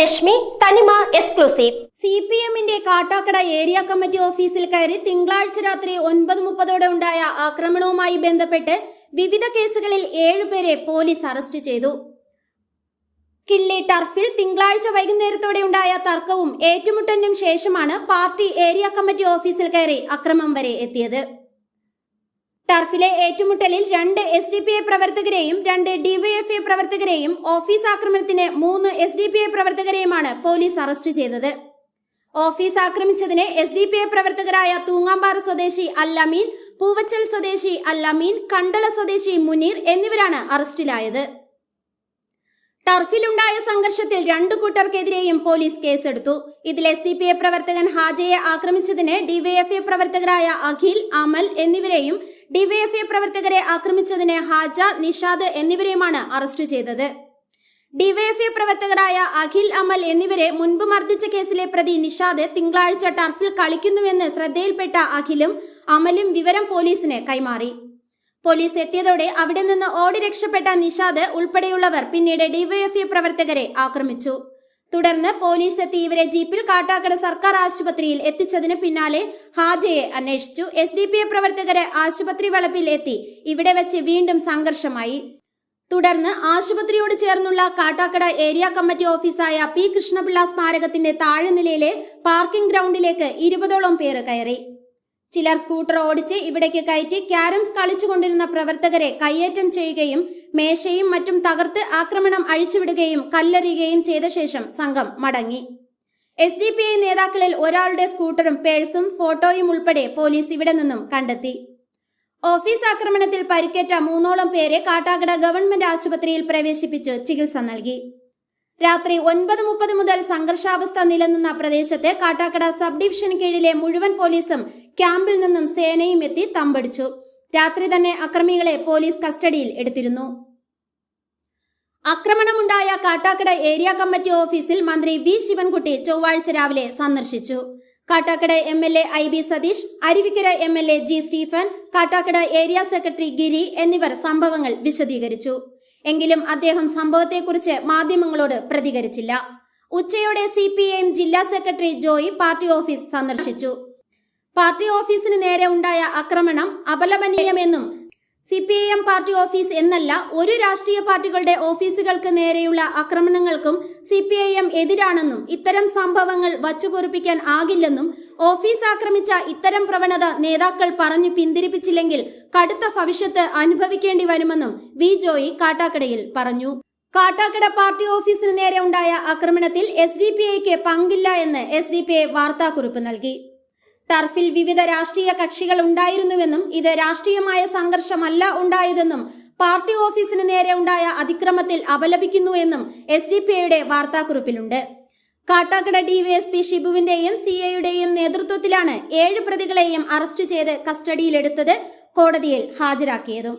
രശ്മി തനിമ exclusive C P എമ്മിന്റെ Kattakada area committee ഓഫീസിൽ കയറി തിങ്കളാഴ്ച രാത്രി ഒൻപത് മുപ്പതോടെ ഉണ്ടായ ആക്രമണവുമായി ബന്ധപ്പെട്ട് വിവിധ കേസുകളിൽ ഏഴുപേരെ പോലീസ് അറസ്റ്റ് ചെയ്തു. കിള്ളി ടർഫിൽ തിങ്കളാഴ്ച വൈകുന്നേരത്തോടെ ഉണ്ടായ തർക്കവും ഏറ്റുമുട്ടലിനും ശേഷമാണ് പാർട്ടി ഏരിയ കമ്മിറ്റി ഓഫീസിൽ കയറി അക്രമം വരെ എത്തിയത്. ടർഫിലെ ഏറ്റുമുട്ടലിൽ രണ്ട് എസ് ഡി പി ഐ പ്രവർത്തകരെയും രണ്ട് ഡിവൈഎഫ്ഐ പ്രവർത്തകരെയും ഓഫീസ് ആക്രമണത്തിന് മൂന്ന് എസ് ഡി പി ഐ പ്രവർത്തകരെയുമാണ് പോലീസ് അറസ്റ്റ് ചെയ്തത്. ഓഫീസ് ആക്രമിച്ചതിന് എസ് ഡി പി ഐ പ്രവർത്തകരായ തൂങ്ങാമ്പാറ സ്വദേശി അല്ലമീൻ പൂവച്ചൽ സ്വദേശി അല്ലമീൻ കണ്ടള സ്വദേശി മുനീർ എന്നിവരാണ് അറസ്റ്റിലായത്. ടർഫിലുണ്ടായ സംഘർഷത്തിൽ രണ്ടു കൂട്ടർക്കെതിരെയും പോലീസ് കേസെടുത്തു. ഇതിൽ എസ് ഡി പി ഐ പ്രവർത്തകൻ ഹാജയെ ആക്രമിച്ചതിന് ഡിവൈഎഫ്ഐ പ്രവർത്തകരായ അഖിൽ അമൽ എന്നിവരെയും ഡിവൈഎഫ്ഐ പ്രവർത്തകരെ ആക്രമിച്ചതിന് ഹാജ നിഷാദ് എന്നിവരെയുമാണ് അറസ്റ്റ് ചെയ്തത്. ഡിവൈഎഫ്ഐ പ്രവർത്തകരായ അഖിൽ അമൽ എന്നിവരെ മുൻപ് മർദ്ദിച്ച കേസിലെ പ്രതി നിഷാദ് തിങ്കളാഴ്ച ടർഫിൽ കളിക്കുന്നുവെന്ന് ശ്രദ്ധയിൽപ്പെട്ട അഖിലും അമലും വിവരം പോലീസിന് കൈമാറി. പോലീസ് എത്തിയതോടെ അവിടെ നിന്ന് ഓടി രക്ഷപ്പെട്ട നിഷാദ് ഉൾപ്പെടെയുള്ളവർ പിന്നീട് ഡിവൈഎഫ്ഐ പ്രവർത്തകരെ ആക്രമിച്ചു. തുടർന്ന് പോലീസ് എത്തി ഇവരെ ജീപ്പിൽ കാട്ടാക്കട സർക്കാർ ആശുപത്രിയിൽ എത്തിച്ചതിന് പിന്നാലെ ഹാജയെ അന്വേഷിച്ചു. എസ് ഡി പി ഐ പ്രവർത്തകരെ ആശുപത്രി വളപ്പിൽ എത്തി ഇവിടെ വെച്ച് വീണ്ടും സംഘർഷമായി. തുടർന്ന് ആശുപത്രിയോട് ചേർന്നുള്ള കാട്ടാക്കട ഏരിയ കമ്മിറ്റി ഓഫീസായ പി കൃഷ്ണപിള്ള സ്മാരകത്തിന്റെ താഴെ നിലയിലെ പാർക്കിംഗ് ഗ്രൗണ്ടിലേക്ക് ഇരുപതോളം പേര് കയറി. ചിലർ സ്കൂട്ടർ ഓടിച്ച് ഇവിടേക്ക് കയറ്റി ക്യാരംസ് കളിച്ചുകൊണ്ടിരുന്ന പ്രവർത്തകരെ കയ്യേറ്റം ചെയ്യുകയും മേശയും മറ്റും തകർത്ത് ആക്രമണം അഴിച്ചുവിടുകയും കല്ലെറിയുകയും ചെയ്ത ശേഷം സംഘം മടങ്ങി. എസ് ഡി പി ഐ നേതാക്കളിൽ ഒരാളുടെ സ്കൂട്ടറും പേഴ്സും ഫോട്ടോയും ഉൾപ്പെടെ പോലീസ് ഇവിടെ നിന്നും കണ്ടെത്തി. ഓഫീസ് ആക്രമണത്തിൽ പരിക്കേറ്റ മൂന്നോളം പേരെ കാട്ടാക്കട ഗവൺമെന്റ് ആശുപത്രിയിൽ പ്രവേശിപ്പിച്ച് ചികിത്സ നൽകി. രാത്രി ഒൻപത് മുപ്പത് മുതൽ സംഘർഷാവസ്ഥ നിലനിന്ന പ്രദേശത്തെ കാട്ടാക്കട സബ് ഡിവിഷൻ കീഴിലെ മുഴുവൻ പോലീസും ക്യാമ്പിൽ നിന്നും സേനയും എത്തി തമ്പടിച്ചു. രാത്രി തന്നെ അക്രമികളെ പോലീസ് കസ്റ്റഡിയിൽ എടുത്തിരുന്നു. ആക്രമണമുണ്ടായ കാട്ടാക്കട ഏരിയ കമ്മിറ്റി ഓഫീസിൽ മന്ത്രി വി ശിവൻകുട്ടി ചൊവ്വാഴ്ച രാവിലെ സന്ദർശിച്ചു. Kattakada M L A I B Satheesh Aruvikkara M L A G Stephen Kattakada area secretary Giri എന്നിവർ സംഭവങ്ങൾ വിശദീകരിച്ചു. എങ്കിലും അദ്ദേഹം സംഭവത്തെക്കുറിച്ച് മാധ്യമങ്ങളോട് പ്രതികരിച്ചില്ല. ഉച്ചയോടെ സി പി ഐ എം ജില്ലാ സെക്രട്ടറി ജോയി പാർട്ടി ഓഫീസ് സന്ദർശിച്ചു. പാർട്ടി ഓഫീസിന് നേരെ ഉണ്ടായ ആക്രമണം അപലപനീയമെന്നും C P I M party office എന്നല്ല ഒരു രാഷ്ട്രീയ പാർട്ടികളുടെ ഓഫീസുകൾക്ക് നേരെയുള്ള ആക്രമണങ്ങൾക്കും സി പി ഐ എം എതിരാണെന്നും ഇത്തരം സംഭവങ്ങൾ വച്ചുപൊറിപ്പിക്കാൻ ആകില്ലെന്നും ഓഫീസ് ആക്രമിച്ച ഇത്തരം പ്രവണത നേതാക്കൾ പറഞ്ഞു പിന്തിരിപ്പിച്ചില്ലെങ്കിൽ കടുത്ത ഭവിഷ്യത്ത് അനുഭവിക്കേണ്ടി വരുമെന്നും വി ജോയി കാട്ടാക്കടയിൽ പറഞ്ഞു. കാട്ടാക്കട പാർട്ടി ഓഫീസിന് നേരെ ഉണ്ടായ ആക്രമണത്തിൽ എസ് ഡി പി ഐക്ക് പങ്കില്ല എന്ന് എസ് ഡി പി ഐ വാർത്താക്കുറിപ്പ് നൽകി. ടർഫിൽ വിവിധ രാഷ്ട്രീയ കക്ഷികൾ ഉണ്ടായിരുന്നുവെന്നും ഇത് രാഷ്ട്രീയമായ സംഘർഷമല്ല ഉണ്ടായതെന്നും പാർട്ടി ഓഫീസിന് നേരെ ഉണ്ടായ അതിക്രമത്തിൽ അപലപിക്കുന്നു എന്നും എസ് ഡി പി ഐയുടെ വാർത്താക്കുറിപ്പിലുണ്ട്. കാട്ടാക്കട ഡിവൈഎസ്പി ഷിബുവിന്റെയും സി ഐയുടെയും നേതൃത്വത്തിലാണ് ഏഴ് പ്രതികളെയും അറസ്റ്റ് ചെയ്ത് കസ്റ്റഡിയിലെടുത്തത് കോടതിയിൽ ഹാജരാക്കിയതും.